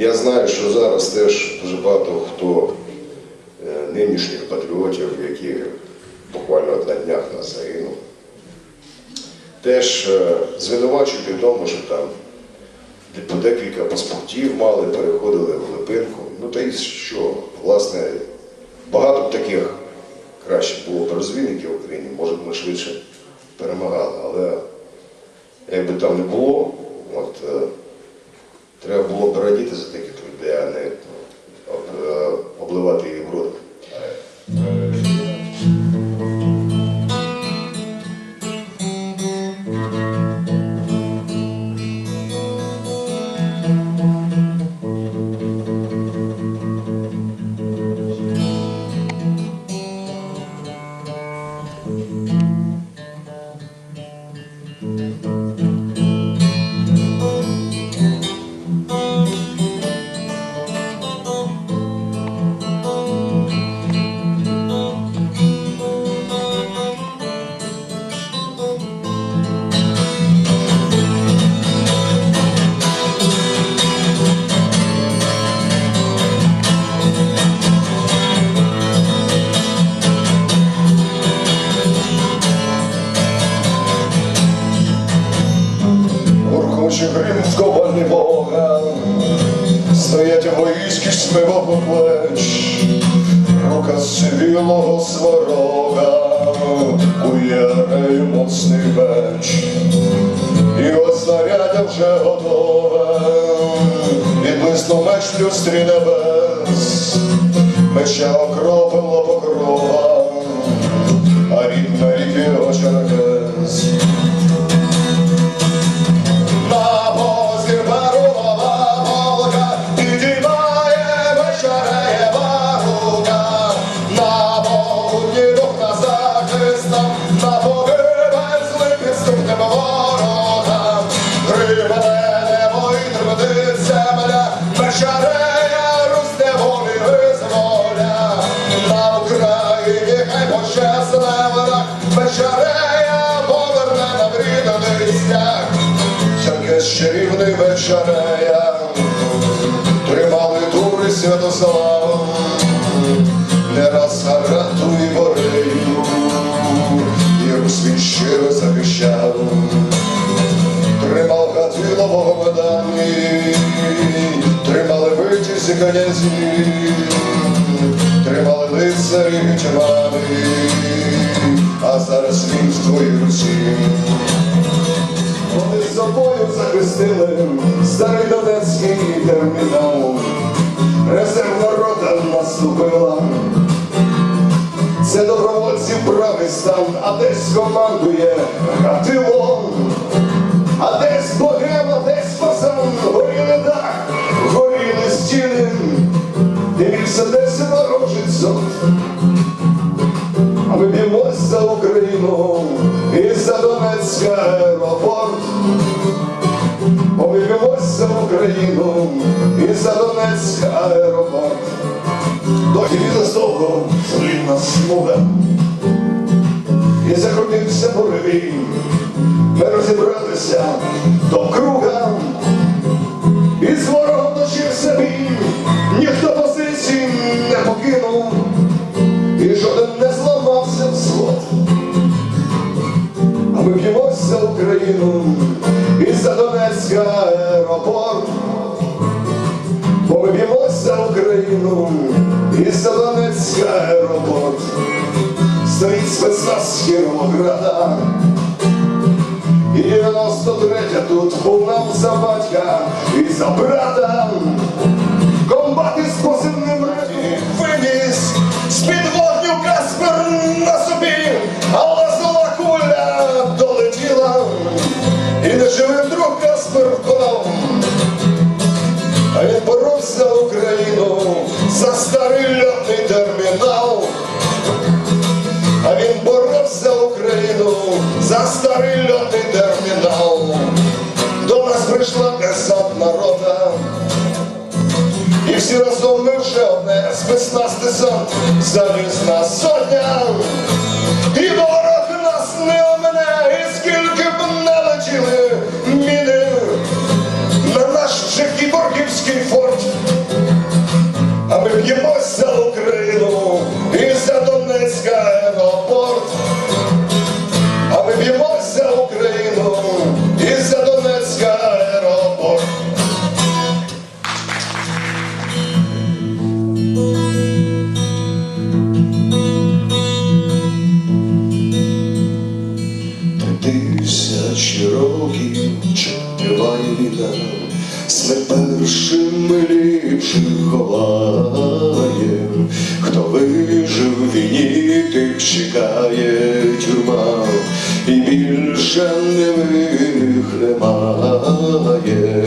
Я знаю, що зараз теж дуже багато хто е, нинішніх патріотів, які буквально на днях нас загинув, теж е, звинувачують в тому, що там по декілька паспортів мали, переходили в Липинку. Ну та й що, власне, багато б таких краще було б розвідників в Україні, може б ми швидше перемагали. Але як би там не було, от, е, треба було б радіти за таких Уркуче Кримського Бога, стоять войськи смивого плеч, рука сивілого сварога, уярею моцний меч, його знарядя вже готове, відблиснув меч в люстрі небес, меча окропила покрова, вечерея поверне нам рідний стяг. Черкес чарівний вечерея, тримали тури Святослава, не раз Арату і Борею, і Русь щиро захищав, тримав Гатилового медані, тримали витязі князі, тримали лицарі гетьмани, а зараз він в твоїй руці. Вони з собою захистили старий Донецький термінал. Резервна рота наступила. Це добровольці правий стан, а десь командує гатило, А десь богема, за аеропорт. Бо в Україну і за Донецьк аеропорт. Доки від довго злітна смуга. І закрутився буревій. Ми розібралися до круга. Стоїть спецназ з Кіровограда. І 93-я тут був нам за батька і за брата. Комбат із позивним раді виніс з-під вогню Каспер на собі, але зола куля долетіла, і неживим друг Каспер впав. Одне спецназ десант залізна сотня. І смерть першим ліпших ховає, хто вижив війні, тих чекає тюрма, і більше невинних немає.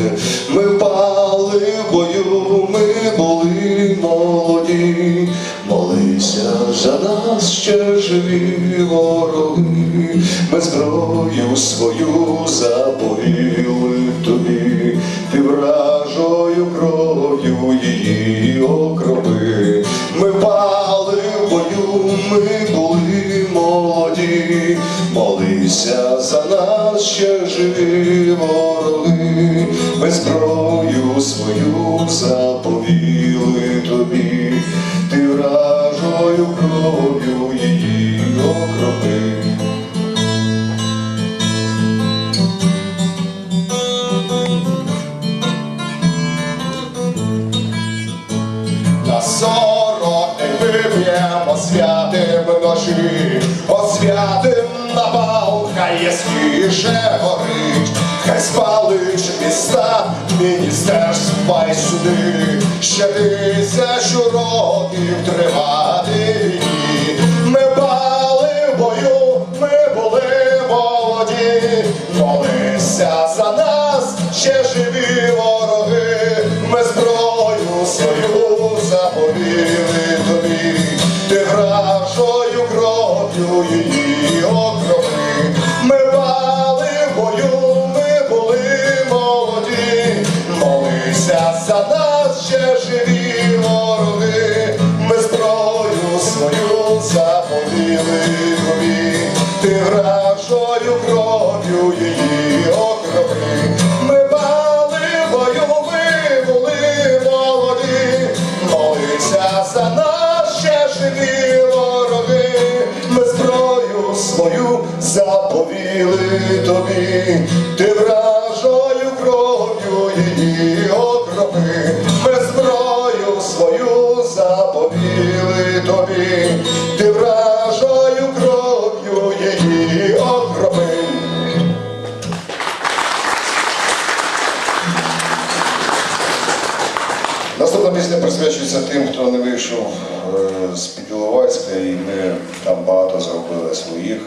Ми впали в бою, ми були молоді, молися за нас ще живі вороги, ми зброю свою заповіли тобі, ти вражою кров'ю її окропи. Ми пали в бою, ми були молоді, молися за нас ще живі вороги, ми зброю свою заповіли тобі, яскіше горить, хай спалить міста, міністерства й суди, ще тисячу років тривати війні. Ми пали в бою, ми були молоді, молися за нас, ще живі вороги, ми зброю свою заповіли тобі, ти вражою кров'ю молися нас, ще живі вороги, ми зброю свою заповіли тобі, ти вражою кров'ю її окропи. Ми пали бою, ми були молоді, молися за нас, ще живі вороги, ми зброю свою заповіли тобі, ти вражою присвячується тим, хто не вийшов е, з під Іловайська, і ми там багато загубили своїх.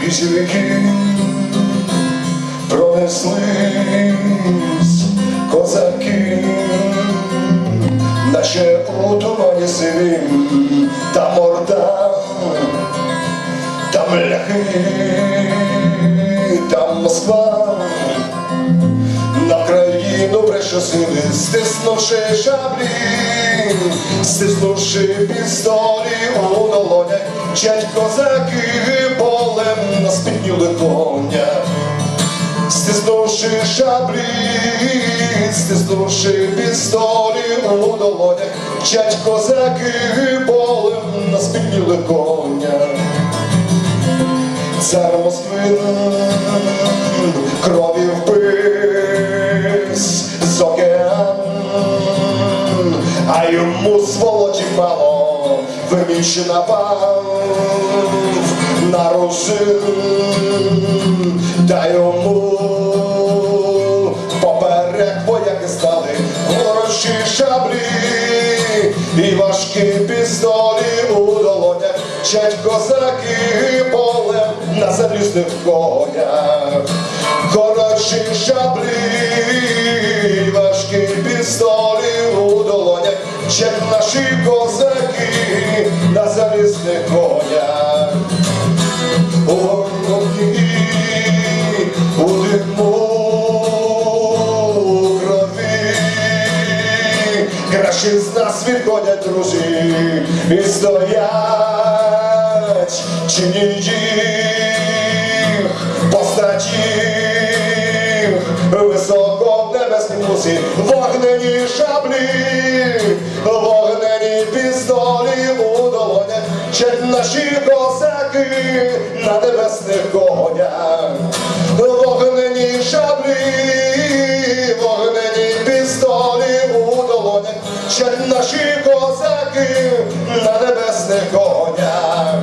Крізь віки пронеслись козаки, наче у тумані сивім, там морда, там ляхи, там Москва. На країну прищосили, стиснувши шаблі, стиснувши пістолі у долонях, чать козаки полем на спітніли коня. Стиснувши шаблі, стиснувши пістолі у долонях, чать козаки полем на спітніли коня. Цар Москвин крові впис з океан, а йому сволоті мало виміч напав на русин, та йому важкі пістолі у долонях, чать козаки полем на залізних конях. Хороші шаблі, важкі пістолі у долонях, чать наші козаки на залізних конях. Кращі з нас відходять друзі і стоять, чиніть їх, постать високо в небеснім мусі, вогнені шаблі, вогнені пістолі у долонях, чать наші козаки на небесних конях, вогнені шаблі, вогнені Ще наші козаки на небесних конях.